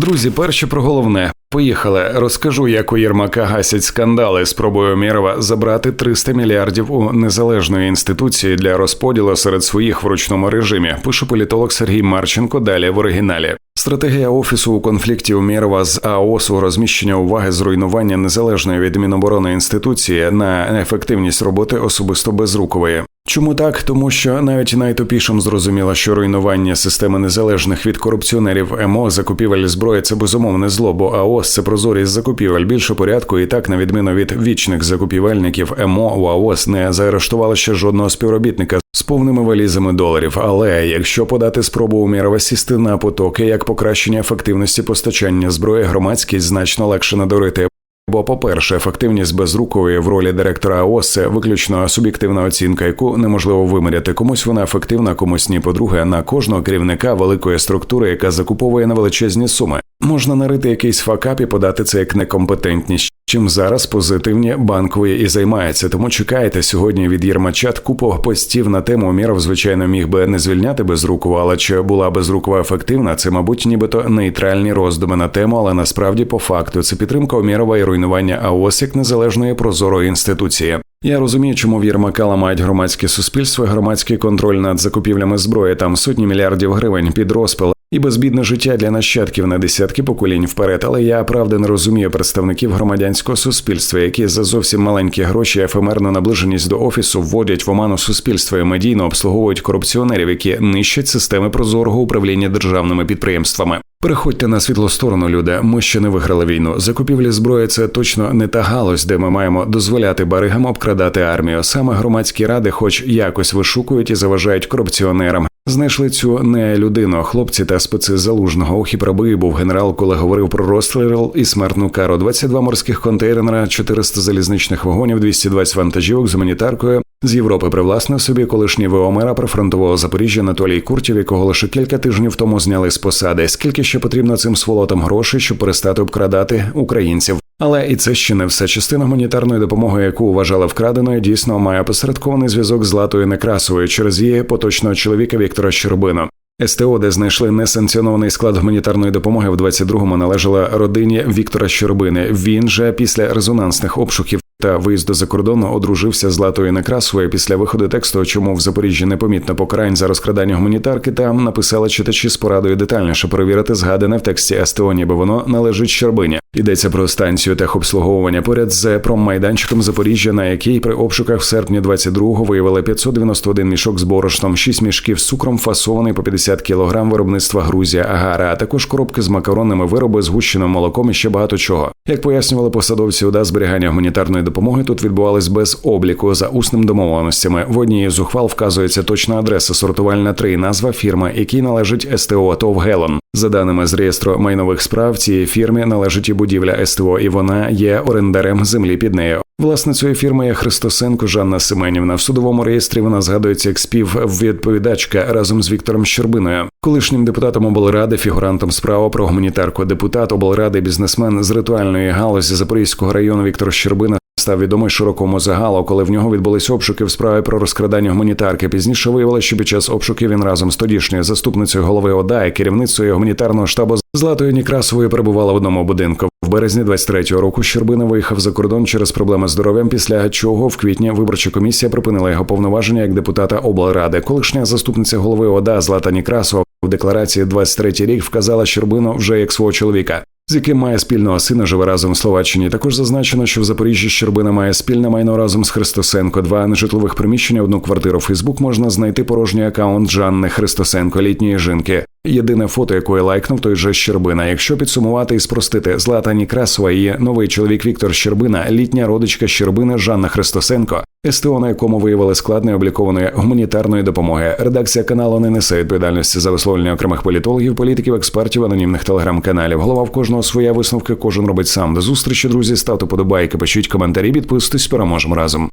Друзі, перше про головне. Поїхали. Розкажу, як у Єрмака гасять скандали. Спробою Мєрова забрати 300 мільярдів у незалежної інституції для розподілу серед своїх в ручному режимі. Пише політолог Сергій Марченко. Далі в оригіналі. Стратегія офісу у конфлікті Умєрова з АОСу розміщення уваги зруйнування незалежної від Міноборони інституції на ефективність роботи особисто безрукової. Чому так? Тому що навіть найтопішим зрозуміло, що руйнування системи незалежних від корупціонерів МО закупівель зброї це безумовне зло, бо АОС це прозорість закупівель більше порядку, і так, на відміну від вічних закупівельників, МО у АОС не заарештувало ще жодного співробітника з повними валізами доларів. Але якщо подати спробу Умірова сісти на потоки як покращення ефективності постачання зброї, громадськість значно легше надурити. Бо, по-перше, ефективність безрукової в ролі директора АОС – це виключно суб'єктивна оцінка, яку неможливо виміряти. Комусь вона ефективна, комусь ні. По-друге, на кожного керівника великої структури, яка закуповує на величезні суми, можна нарити якийсь факап і подати це як некомпетентність. Чим зараз позитивні банкової і займаються. Тому чекайте сьогодні від Єрмачат купу постів на тему Міров, звичайно, міг би не звільняти безрукову, але чи була безрукова ефективна? Це, мабуть, нібито нейтральні роздуми на тему, але насправді по факту це підтримка Омірова і руйнування АОС як незалежної прозорої інституції. Я розумію, чому в Єрмака ламають громадське суспільство, громадський контроль над закупівлями зброї. Там сотні мільярдів гривень під розпил і безбідне життя для нащадків на десятки поколінь вперед. Але я правда не розумію представників громадянського суспільства, які за зовсім маленькі гроші, ефемерну наближеність до офісу вводять в оману суспільства і медійно обслуговують корупціонерів, які нищать системи прозорого управління державними підприємствами. Переходьте на світлу сторону, люди. Ми ще не виграли війну. Закупівлі зброї це точно не та галузь, де ми маємо дозволяти баригам обкрадати армію. Саме громадські ради, хоч якось вишукують і заважають корупціонерам. Знайшли цю не людину, хлопці та специ залужного. У хіпраби був генерал, коли говорив про розстріл і смертну кару. 22 морських контейнера, 400 залізничних вагонів, 220 вантажівок з гуманітаркою. З Європи привласнив собі колишній ВО прифронтового Запоріжжя Анатолій Куртів, якого лише кілька тижнів тому зняли з посади. Скільки ще потрібно цим сволотам грошей, щоб перестати обкрадати українців? Але і це ще не все. Частина гуманітарної допомоги, яку вважали вкраденою, дійсно має посередкований зв'язок з Латою Некрасовою через її поточного чоловіка Віктора Щербину. СТО, де знайшли несанкціонований склад гуманітарної допомоги в 22-му належала родині Віктора Щербини. Він же після резонансних обшуків та виїзду за кордону одружився з Латою Некрасовою після виходу тексту, чому в Запоріжжі непомітно покарань за розкрадання гуманітарки. Там написали читачі з порадою детальніше перевірити згадане в тексті СТО, ніби воно належить Щербині. Йдеться про станцію техобслуговування поряд з проммайданчиком Запоріжжя, на якій при обшуках в серпні 22-го виявили 591 мішок з борошном, 6 мішків з цукром, фасований по 50 кілограм виробництва Грузія Агара, а також коробки з макаронними вироби, згущеним молоком і ще багато чого. Як пояснювали посадовці, уда зберігання гуманітарної допомоги тут відбувались без обліку за усним домовленостями. В одній з ухвал вказується точна адреса сортувальна 3, назва фірми, якій належить СТО ТОВ Гелон. За даними з реєстру майнових справ, цієї фірмі належить і будівля СТО, і вона є орендарем землі під нею. Власницею фірми є Христосенко Жанна Семенівна. В судовому реєстрі вона згадується як співвідповідачка разом з Віктором Щербиною, колишнім депутатом облради, фігурантом справи про гуманітарку. Депутат облради, бізнесмен з ритуальної галузі Запорізького району Віктор Щербина став відомий широкому загалу, коли в нього відбулись обшуки в справі про розкрадання гуманітарки. Пізніше виявилося, що під час обшуків він разом з тодішньою заступницею голови ОДА і керівницею гуманітарного штабу Златою Нікрасовою перебувала в одному будинку. В березні 23-го року Щербина виїхав за кордон через проблеми з здоров'ям, після чого в квітні виборча комісія припинила його повноваження як депутата облради. Колишня заступниця голови ОДА Злата Нікрасова в декларації 23-й рік вказала Щербину вже як свого чоловіка з яким має спільного сина, живе разом в Словаччині. Також зазначено, що в Запоріжжі Щербина має спільне майно разом з Христосенко. Два нежитлових приміщення, одну квартиру. Фейсбук можна знайти порожній акаунт Жанни Христосенко, літньої жінки. Єдине фото, якої лайкнув той же Щербина. Якщо підсумувати і спростити Злата Нікрасова, її новий чоловік Віктор Щербина, літня родичка Щербини Жанна Христосенко, СТО, на якому виявили складної облікованої гуманітарної допомоги. Редакція каналу не несе відповідальності за висловлення окремих політологів, політиків, експертів, анонімних телеграм-каналів. Голова в кожного своя висновки, кожен робить сам. До зустрічі, друзі. Ставте подобайки, пишіть коментарі, підписуйтесь, переможемо разом.